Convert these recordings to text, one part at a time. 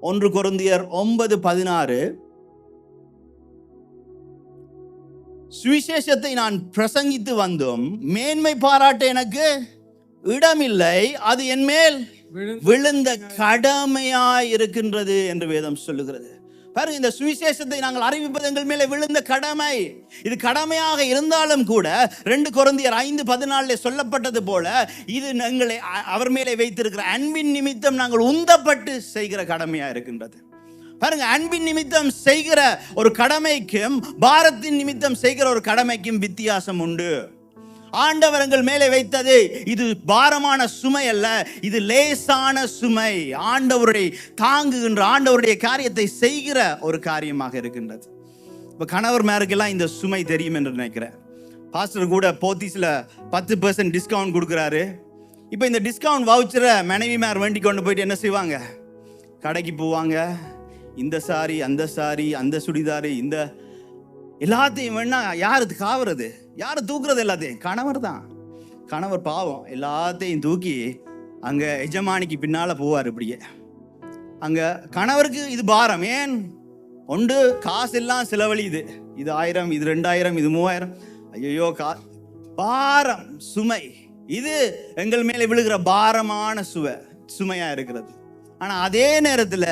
ஒன்று கொருந்தியர் ஒன்பது பதினாறு. சுவிசேஷத்தை நான் பிரசங்கித்து வந்தும் மேன்மை பாராட்ட எனக்கு இடமில்லை. அது என் மேல் விழுந்து கடமையாய் இருக்கின்றது என்று வேதம் சொல்லுகிறது. பாருங்க இந்த சுவிசேஷத்தை நாங்கள் அறிவிப்பது எங்கள் மேலே விழுந்த கடமை. இது கடமையாக இருந்தாலும் கூட ரெண்டு குழந்தையர் ஐந்து பதினாலில் சொல்லப்பட்டது போல இது எங்களை அவர் மேலே வைத்திருக்கிற அன்பின் நிமித்தம் நாங்கள் உந்தப்பட்டு செய்கிற கடமையாக இருக்கின்றது. பாருங்க அன்பின் நிமித்தம் செய்கிற ஒரு கடமைக்கும் பாரத்தின் நிமித்தம் செய்கிற ஒரு கடமைக்கும் வித்தியாசம் உண்டு. ஆண்டவர் எங்கள் மேலே வைத்தது. இது பாரமான சுமை அல்ல இது லேசான சுமை. ஆண்டவருடைய தாங்குகின்ற ஆண்டவருடைய காரியத்தை செய்கிற ஒரு காரியமாக இருக்கின்றது. இப்போ கணவர் மேருக்கெல்லாம் இந்த சுமை தெரியும் என்று நினைக்கிறேன். பாஸ்டர் கூட போத்தீஸில் பத்து பர்சன்ட் டிஸ்கவுண்ட் கொடுக்குறாரு. இப்போ இந்த டிஸ்கவுண்ட் வவுச்சரை மனைவி மேர் வேண்டி கொண்டு போயிட்டு என்ன செய்வாங்க? கடைக்கு போவாங்க. இந்த சாரி அந்த சாரி அந்த சுடிதாரு இந்த எல்லாத்தையும் வேணா யாரு காவுறது? யாரு தூக்குறது எல்லாத்தையும்? கணவர் தான். கணவர் பாவம். எல்லாத்தையும் தூக்கி அங்க எஜமானிக்கு பின்னால போவார் இப்படியே. அங்க கணவருக்கு இது பாரம். ஏன்? ஒன்று காசு எல்லாம் செலவழியுது. இது ஆயிரம் இது ரெண்டாயிரம் இது மூவாயிரம். ஐயோ கா பாரம் சுமை. இது எங்கள் மேலே விழுகிற பாரமான சுவை சுமையா இருக்கிறது. ஆனா அதே நேரத்துல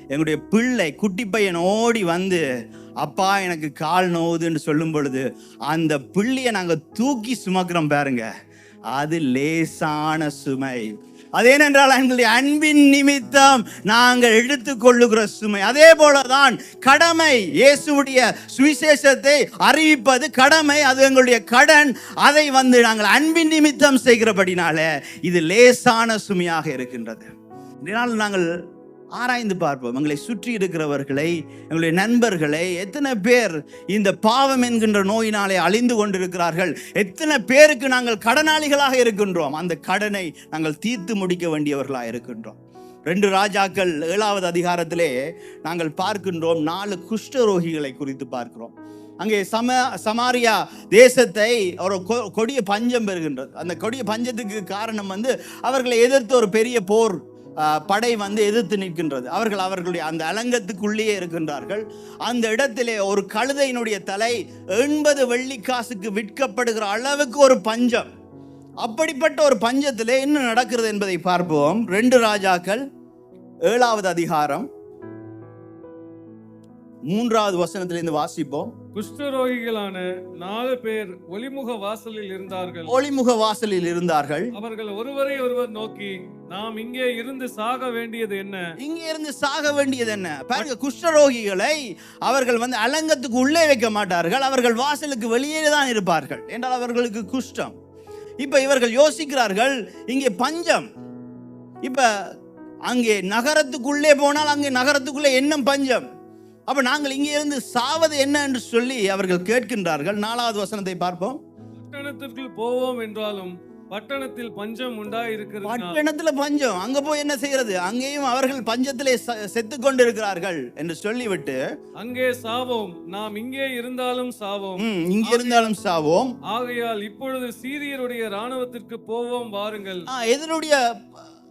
எங்களுடைய பிள்ளை குட்டி பையன் ஓடி வந்து அப்பா எனக்கு கால் நோவுதுன்னு சொல்லும் பொழுது அந்த பிள்ளையை நாங்கள் தூக்கி சுமக்கிறோம் பாருங்க. அது லேசான சுமை. அதேனென்றால் எங்களுடைய அன்பின் நிமித்தம் நாங்கள் எடுத்துக்கொள்ளுகிற சுமை. அதே போலதான் கடமை இயேசுடைய சுவிசேஷத்தை அறிவிப்பது கடமை அது எங்களுடைய கடன். அதை வந்து நாங்கள் அன்பின் நிமித்தம் செய்கிறபடினால இது லேசான சுமையாக இருக்கின்றது. இதனால் நாங்கள் ஆராய்ந்து பார்ப்போம். எங்களை சுற்றி இருக்கிறவர்களை எங்களுடைய நண்பர்களை எத்தனை பேர் இந்த பாவம் என்கின்ற நோயினாலே அழிந்து கொண்டிருக்கிறார்கள். எத்தனை பேருக்கு நாங்கள் கடனாளிகளாக இருக்கின்றோம். அந்த கடனை நாங்கள் தீர்த்து முடிக்க வேண்டியவர்களாக இருக்கின்றோம். ரெண்டு ராஜாக்கள் ஏழாவது அதிகாரத்திலே நாங்கள் பார்க்கின்றோம். நாலு குஷ்டரோகிகளை குறித்து பார்க்கிறோம். அங்கே சம சமாரியா தேசத்தை ஒரு கொ- கொடிய பஞ்சம் பெறுகின்றது. அந்த கொடிய பஞ்சத்துக்கு காரணம் வந்து அவர்களை எதிர்த்து ஒரு பெரிய போர் படை வந்து எதிர்த்து நிற்கின்றது. அவர்கள் அவர்களுடைய அந்த அலங்கத்துக்குள்ளேயே இருக்கின்றார்கள். அந்த இடத்திலே ஒரு கழுதையினுடைய தலை எண்பது வெள்ளிக்காசுக்கு விற்கப்படுகிற அளவுக்கு ஒரு பஞ்சம். அப்படிப்பட்ட ஒரு பஞ்சத்திலே என்ன நடக்கிறது என்பதை பார்ப்போம். ரெண்டு ராஜாக்கள் ஏழாவது அதிகாரம் மூன்றாவது வசனத்திலிருந்து வாசிப்போம். குஷ்டரோகிகளான நாலு பேர் ஒளிமுக வாசலில் இருந்தார்கள். ஒளிமுக வாசலில் இருந்தார்கள். அவர்கள் ஒருவரை ஒருவர் நோக்கி நாம் இங்கே இருந்து சாக வேண்டியது என்ன? இங்க இருந்து சாக வேண்டியது என்ன? பாருங்க குஷ்டரோகிகளை அவர்கள் வந்து அலங்கத்துக்கு உள்ளே வைக்க மாட்டார்கள். அவர்கள் வாசலுக்கு வெளியே தான் இருப்பார்கள். என்றால் அவர்களுக்கு குஷ்டம். இப்ப இவர்கள் யோசிக்கிறார்கள் இங்கே பஞ்சம். இப்ப அங்கே நகரத்துக்குள்ளே போனால் அங்கே நகரத்துக்குள்ளே என்ன பஞ்சம்? அப்ப நாங்கள் இங்கே இருந்து சாவது என்ன என்று சொல்லி அவர்கள் கேட்கின்றார்கள். நாலாவது வசனத்தை பார்ப்போம். பட்டணத்திற்குள் போவோம் என்றாலும் பட்டணத்தில் பஞ்சம் உண்டாயிருக்கிறதுனால் பட்டணத்துல பஞ்சம். அங்க போய் என்ன செய்யறது? அங்கேயும் அவர்கள் பஞ்சத்திலே ச- செத்துக் கொண்டிருக்கிறார்கள் என்று சொல்லிவிட்டு அங்கே சாவோம். நாம் இங்கே இருந்தாலும் சாவோம். இங்க இருந்தாலும் சாவோம். ஆகையால் இப்பொழுது சீரியருடைய இராணுவத்திற்கு போவோம் வாருங்கள். எதனுடைய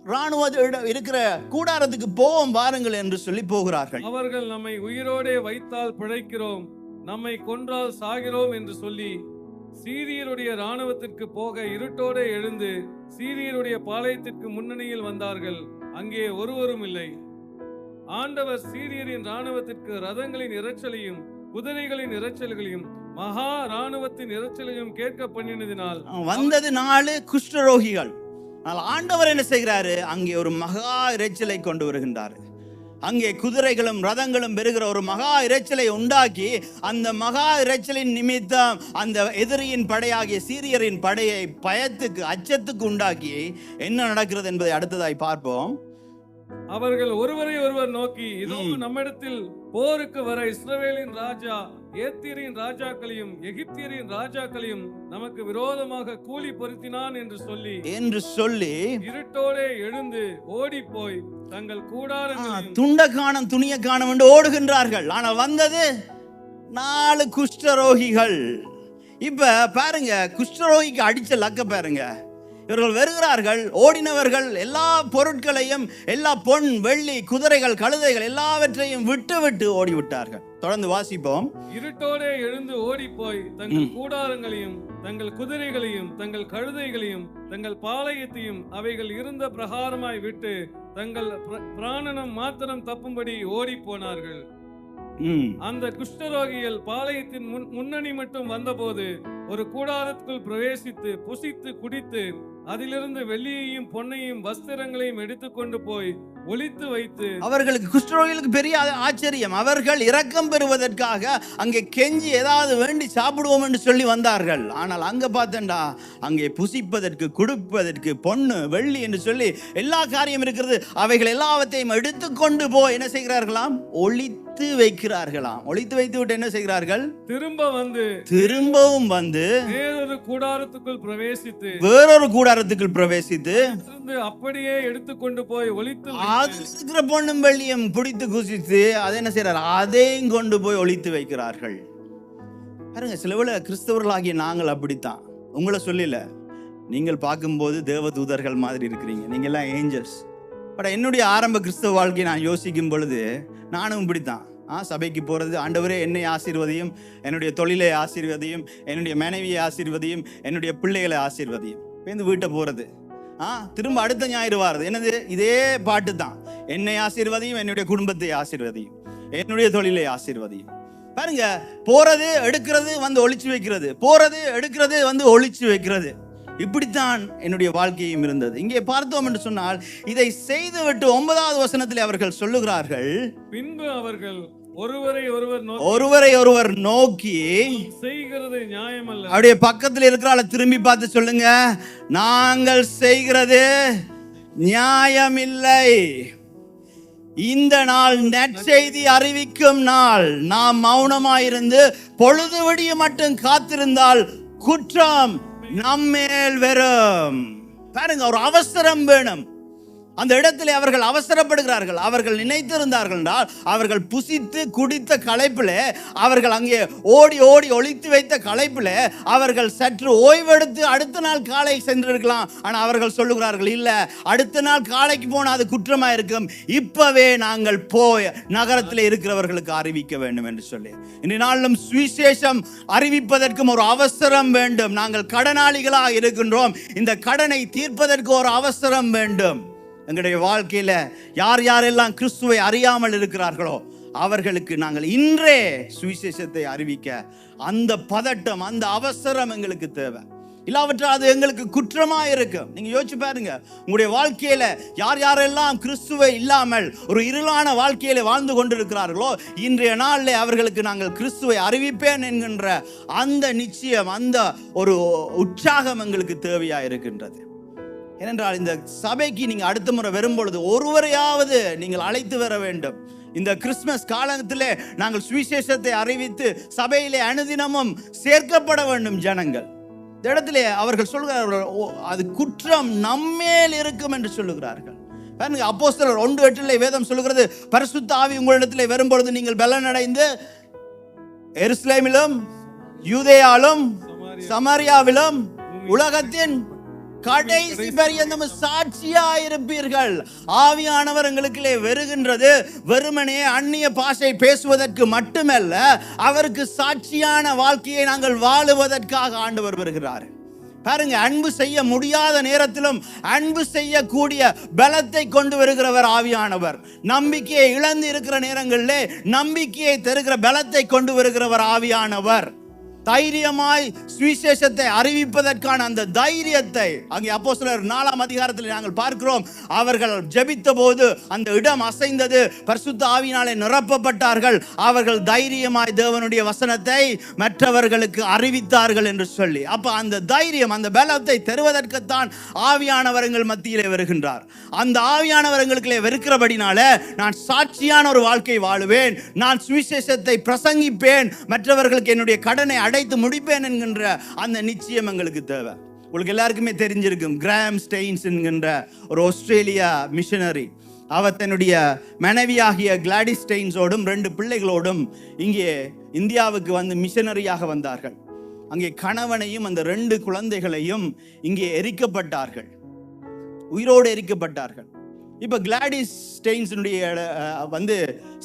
ராணுவ இருக்கிற கூடாரத்துக்கு போவோம் வாருங்கள் என்று சொல்லி போகிறார்கள். அவர்கள் நம்மை உயிரோடே வைத்தால் பிழைக்கிறோம் நம்மை கொன்றால் சாகிறோம் என்று சொல்லி சீரியருடைய இராணுவத்திற்கு போக இருட்டோடே எழுந்து சீரியருடைய பாளையத்திற்கு முன்னணியில் வந்தார்கள். அங்கே ஒருவரும் இல்லை. ஆண்டவர் சீரியரின் இராணுவத்திற்கு ரதங்களின் இரைச்சலையும் குதிரைகளின் இரைச்சல்களையும் மகா இராணுவத்தின் இரைச்சலையும் கேட்க பண்ணினதினால் வந்தது நாலு குஷ்டரோகிகள். ஆனால் ஆண்டவர் என்ன செய்கிறாரு? அங்கே ஒரு மகா இரைச்சலை கொண்டு வருகின்றார். அங்கே குதிரைகளும் ரதங்களும் பெறுகிற ஒரு மகா இரைச்சலை உண்டாக்கி அந்த மகா இரைச்சலின் நிமித்தம் அந்த எதிரியின் படையாகிய சீரியரின் படையை பயத்துக்கு அச்சத்துக்கு உண்டாக்கி என்ன நடக்கிறது என்பதை அடுத்ததாய் பார்ப்போம். அவர்கள் ஒருவரை ஒருவர் நோக்கி இதோ. நம்மிடத்தில் போருக்கு வர இஸ்ரவேலின் ராஜா ஏத்தியரின் ராஜாக்களையும் எகிப்தியரின் ராஜாக்களையும் நமக்கு விரோதமாக கூலி பொருத்தினான் என்று சொல்லி என்று சொல்லி இருட்டோடே எழுந்து ஓடி போய் தங்கள் கூடாரங்களையும் துண்ட காணம் துணிய காணம் என்று ஓடுகின்றார்கள். ஆனால் வந்தது நாலு குஷ்டரோகிகள். இப்ப பாருங்க குஷ்டரோகிக்கு அடிச்ச லக்க பாருங்க. இவர்கள் வருகிறார்கள் ஓடினவர்கள் எல்லா பொருட்களையும் எல்லா பொன் வெள்ளி குதிரைகள் கழுதைகள் எல்லாவற்றையும் விட்டு விட்டு ஓடிவிட்டார்கள். தொடர்ந்து வாசிப்போம். இருட்டோடே எழுந்து ஓடிப்போய் தங்கள் கூடாரங்களையும் தங்கள் குதிரைகளையும் தங்கள் கழுதைகளையும் தங்கள் பாளையத்தையும் அவைகள் இருந்த பிரகாரமாய் விட்டு தங்கள் பிர- பிராணனம் மாத்திரம் தப்பும்படி ஓடிப் போனார்கள். அந்த குஷ்டரோகிகள் பாளையத்தின் முன் முன்னணி மட்டும் வந்தபோது ஒரு கூடாரத்துக்குள் பிரவேசித்து புசித்து குடித்து அதிலிருந்து வெள்ளியையும் பொன்னையும் வஸ்திரங்களையும் எடுத்துக்கொண்டு போய் ஒளித்து வைத்து அவர்களுக்கு குஷ்டரோகிகளுக்கு பெரிய ஆச்சரியம். அவர்கள் இரக்கம் பெறுவதற்காக அங்கே கெஞ்சி ஏதாவது வேண்டி சாப்பிடுவோம் என்று சொல்லி வந்தார்கள். ஆனால் அங்க பார்த்தேன்டா அங்கே புசிப்பதற்கு குடிப்பதற்கு பொண்ணு வெள்ளி என்று சொல்லி எல்லா காரியம் இருக்கிறது. அவைகள் எல்லாவற்றையும் எடுத்துக்கொண்டு போய் என்ன செய்கிறார்களாம்? ஒளித்து வைக்கிறார்களாம். ஒளித்து வைத்து விட்டு என்ன செய்கிறார்கள்? திரும்ப வந்து திரும்பவும் வந்து வேறொரு கூடாரத்துக்குள் பிரவேசித்து வேறொரு கூடாரத்துக்குள் பிரவேசித்து அப்படியே எடுத்துக்கொண்டு போய் ஒளித்து வைத்து, அதில் இருக்கிற பொண்ணும் வெள்ளியும் பிடித்து குசித்து அதை என்ன செய்யறாரு அதையும் கொண்டு போய் ஒளித்து வைக்கிறார்கள். பாருங்க சில வேளை கிறிஸ்தவர்களாகிய நாங்கள் அப்படித்தான். உங்களை சொல்லல. நீங்கள் பார்க்கும்போது தேவ தூதர்கள் மாதிரி இருக்கிறீங்க. நீங்க எல்லாம் ஏஞ்சல்ஸ். பட் என்னுடைய ஆரம்ப கிறிஸ்தவ வாழ்க்கையை நான் யோசிக்கும் பொழுது நானும் இப்படித்தான். ஆ சபைக்கு போகிறது ஆண்டவரே என்னை ஆசீர்வதியும் என்னுடைய தொழிலை ஆசீர்வதியும் என்னுடைய மனைவியை ஆசீர்வதியும் என்னுடைய பிள்ளைகளை ஆசீர்வதியும். பேருந்து வீட்டை போகிறது ஆ திரும்ப அடுத்த ஞாயிறு வாரது. என்னது? இதே பாட்டு தான் என்னை ஆசீர்வதியும் என்னுடைய குடும்பத்தை ஆசீர்வதியும் என்னுடைய தொழிலை ஆசீர்வதியும். பாருங்க போறது எடுக்கிறது வந்து ஒழிச்சு வைக்கிறது. போறது எடுக்கிறது வந்து ஒழிச்சு வைக்கிறது. இப்படித்தான் என்னுடைய வாழ்க்கையும் இருந்தது. இங்கே பார்த்தோம் என்று சொன்னால் இதை செய்துவிட்டு ஒன்பதாவது வசனத்தில் அவர்கள் சொல்லுகிறார்கள் பின்பு அவர்கள் ஒருவரை ஒருவர் நோக்கி ஒருவரை ஒருவர் நோக்கி செய்கிறது நியாயமல்ல. அப்படியே பக்கத்தில் இருக்கிறாள திரும்பி பார்த்து சொல்லுங்க. நாங்கள் செய்கிறது நியாயமில்லை. இந்த நாள் நற்செய்தி அறிவிக்கும் நாள். நாம் மௌனமாயிருந்து பொழுது விடிய மட்டும் காத்திருந்தால் குற்றம் நம்மேல் வரும் பாருங்க ஒரு அவசரம் வேணும். அந்த இடத்துல அவர்கள் அவசரப்படுகிறார்கள். அவர்கள் நினைத்திருந்தார்கள் என்றால் அவர்கள் புசித்து குடித்த களைப்பில் அவர்கள் அங்கே ஓடி ஓடி ஒழித்து வைத்த களைப்பில் அவர்கள் சற்று ஓய்வெடுத்து அடுத்த நாள் காலை சென்றிருக்கலாம். ஆனால் அவர்கள் சொல்லுகிறார்கள் இல்லை அடுத்த நாள் காலைக்கு போனால் அது குற்றமாக இருக்கும். இப்போவே நாங்கள் போய் நகரத்தில் இருக்கிறவர்களுக்கு அறிவிக்க வேண்டும் என்று சொல்லி. இன்றைய நாளிலும் சுவிசேஷம் அறிவிப்பதற்கும் ஒரு அவசரம் வேண்டும். நாங்கள் கடனாளிகளாக இருக்கின்றோம். இந்த கடனை தீர்ப்பதற்கு ஒரு அவசரம் வேண்டும். எங்களுடைய வாழ்க்கையில் யார் யாரெல்லாம் கிறிஸ்துவை அறியாமல் இருக்கிறார்களோ அவர்களுக்கு நாங்கள் இன்றே சுவிசேஷத்தை அறிவிக்க அந்த பதட்டம் அந்த அவசரம் எங்களுக்கு தேவை. இல்லாவற்றால் அது எங்களுக்கு குற்றமா இருக்கும். நீங்க யோசிச்சு பாருங்க. உங்களுடைய வாழ்க்கையில யார் யாரெல்லாம் கிறிஸ்துவை இல்லாமல் ஒரு இருளான வாழ்க்கையில வாழ்ந்து கொண்டிருக்கிறார்களோ இன்றைய நாளில் அவர்களுக்கு நாங்கள் கிறிஸ்துவை அறிவிப்பேன் என்கின்ற அந்த நிச்சயம் அந்த ஒரு உற்சாகம் எங்களுக்கு தேவையா இருக்கின்றது. ஏனென்றால் இந்த சபைக்கு நீங்க அடுத்த முறை வரும்பொழுது ஒருவரையாவது நீங்கள் அழைத்து வர வேண்டும். இந்த கிறிஸ்மஸ் காலத்திலே நாங்கள் சுவிசேஷத்தை அறிவித்து சபையிலே அனுதினமும் சேர்க்கப்பட வேண்டும் ஜனங்கள். இந்த இடத்துல அவர்கள் சொல்கிறார்கள் "ஓ, அது குற்றம் நம்மேல் இருக்கும் என்று சொல்லுகிறார்கள். பாருங்க அப்போஸ்தலர் ஒன்று எட்டிலே வேதம் சொல்லுகிறது பரிசுத்த ஆவி உங்களிடத்தில் வரும்பொழுது நீங்கள் பலனடைந்து எருசலேமிலும் யூதேயாலும் சமாரியாவிலும் உலகத்தின் கடைசி பரியந்தம் சாட்சியா இருப்பீர்கள் ஆவியானவர் எங்களுக்குள்ளே வருகின்றது. வெறுமனே அந்நிய பாஷை பேசுவதற்கு மட்டுமல்ல அவருக்கு சாட்சியான வாழ்க்கையை நாங்கள் வாழுவதற்காக ஆண்டவர் வருகிறார். பாருங்க அன்பு செய்ய முடியாத நேரத்திலும் அன்பு செய்யக்கூடிய பலத்தை கொண்டு வருகிறவர் ஆவியானவர். நம்பிக்கையை இழந்து இருக்கிற நேரங்களிலே நம்பிக்கையை தருகிற பலத்தை கொண்டு வருகிறவர் ஆவியானவர். தைரியமாய் சுவிசேஷத்தை அறிவிப்பதற்கான அந்த தைரியத்தை அங்கே அப்போஸ்தலர் நாலாம் அதிகாரத்தில் நாங்கள் பார்க்கிறோம். அவர்கள் ஜெபித்த போது அந்த இடம் அசைந்தது. பரிசுத்த ஆவினாலே நிரப்பப்பட்டார்கள். அவர்கள் தைரியமாய் தேவனுடைய வசனத்தை மற்றவர்களுக்கு அறிவித்தார்கள் என்று சொல்லி. அப்ப அந்த தைரியம் அந்த பலத்தை தருவதற்குத்தான் ஆவியானவரங்கள் மத்தியிலே வருகின்றார். அந்த ஆவியானவர் வெறுக்கிறபடினால நான் சாட்சியான ஒரு வாழ்க்கை வாழுவேன். நான் சுவிசேஷத்தை பிரசங்கிப்பேன். மற்றவர்களுக்கு என்னுடைய கடனை அடை படைத்து முடிப்பேன் என்கின்ற அந்த நிச்சயம் எங்களுக்கு தேவை. உங்களுக்கு எல்லாருக்குமே தெரிஞ்சிருக்கும் கிராம் ஸ்டெயின்ஸ் என்கின்ற ஒரு ஆஸ்திரேலியா மிஷனரி அவர் தன்னுடைய மனைவியாகிய கிளாடிஸ் ஸ்டெயின்ஸோடும் ரெண்டு பிள்ளைகளோடும் இங்கே இந்தியாவுக்கு வந்து மிஷனரியாக வந்தார்கள். அங்கே கணவனையும் அந்த ரெண்டு குழந்தைகளையும் இங்கே எரிக்கப்பட்டார்கள். உயிரோடு எரிக்கப்பட்டார்கள். இப்ப கிளாடிஸ் ஸ்டெயின்ஸினுடைய வந்து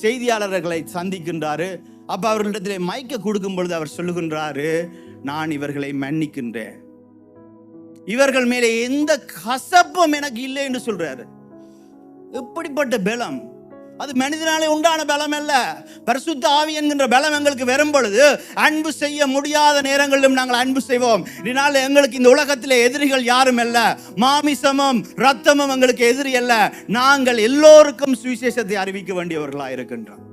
செய்தியாளர்களை சந்திக்கின்றாரு. அப்ப அவர்களிடத்திலே மயக்க கொடுக்கும் பொழுது அவர் சொல்லுகின்றாரு நான் இவர்களை மன்னிக்கின்றேன். இவர்கள் மேலே எந்த கசப்பும் எனக்கு இல்லை என்று சொல்றாரு. எப்படிப்பட்ட பலம்? அது மனிதனாலே உண்டான பலம் அல்ல. பரிசுத்த ஆவி என்கின்ற பலம் எங்களுக்கு வரும் பொழுது அன்பு செய்ய முடியாத நேரங்களிலும் நாங்கள் அன்பு செய்வோம். இதனால எங்களுக்கு இந்த உலகத்தில் எதிரிகள் யாரும் அல்ல. மாமிசமும் ரத்தமும் எங்களுக்கு எதிரி அல்ல. நாங்கள் எல்லோருக்கும் சுவிசேஷத்தை அறிவிக்க வேண்டியவர்களாக இருக்கின்றோம்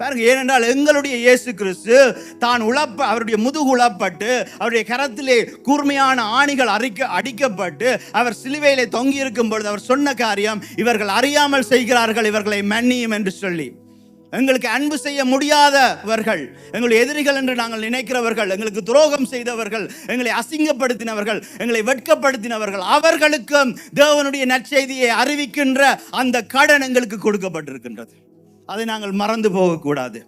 பாருங்க ஏனென்றால் எங்களுடைய இயேசு கிறிஸ்து தான் உழப்ப அவருடைய முதுகு உழப்பட்டு அவருடைய கரத்திலே கூர்மையான ஆணிகள் அரிக்க அடிக்கப்பட்டு அவர் சிலுவையிலே தொங்கி இருக்கும் பொழுது அவர் சொன்ன காரியம் இவர்கள் அறியாமல் செய்கிறார்கள் இவர்களை மன்னியும் என்று சொல்லி. எங்களுக்கு அன்பு செய்ய முடியாதவர்கள் எங்களுடைய எதிரிகள் என்று நாங்கள் நினைக்கிறவர்கள் எங்களுக்கு துரோகம் செய்தவர்கள் எங்களை அசிங்கப்படுத்தினவர்கள் எங்களை வெட்கப்படுத்தினவர்கள் அவர்களுக்கும் தேவனுடைய நற்செய்தியை அறிவிக்கின்ற அந்த கடன் எங்களுக்கு கொடுக்கப்பட்டிருக்கின்றது. அதை நாங்கள் மறந்து போகக்கூடாது.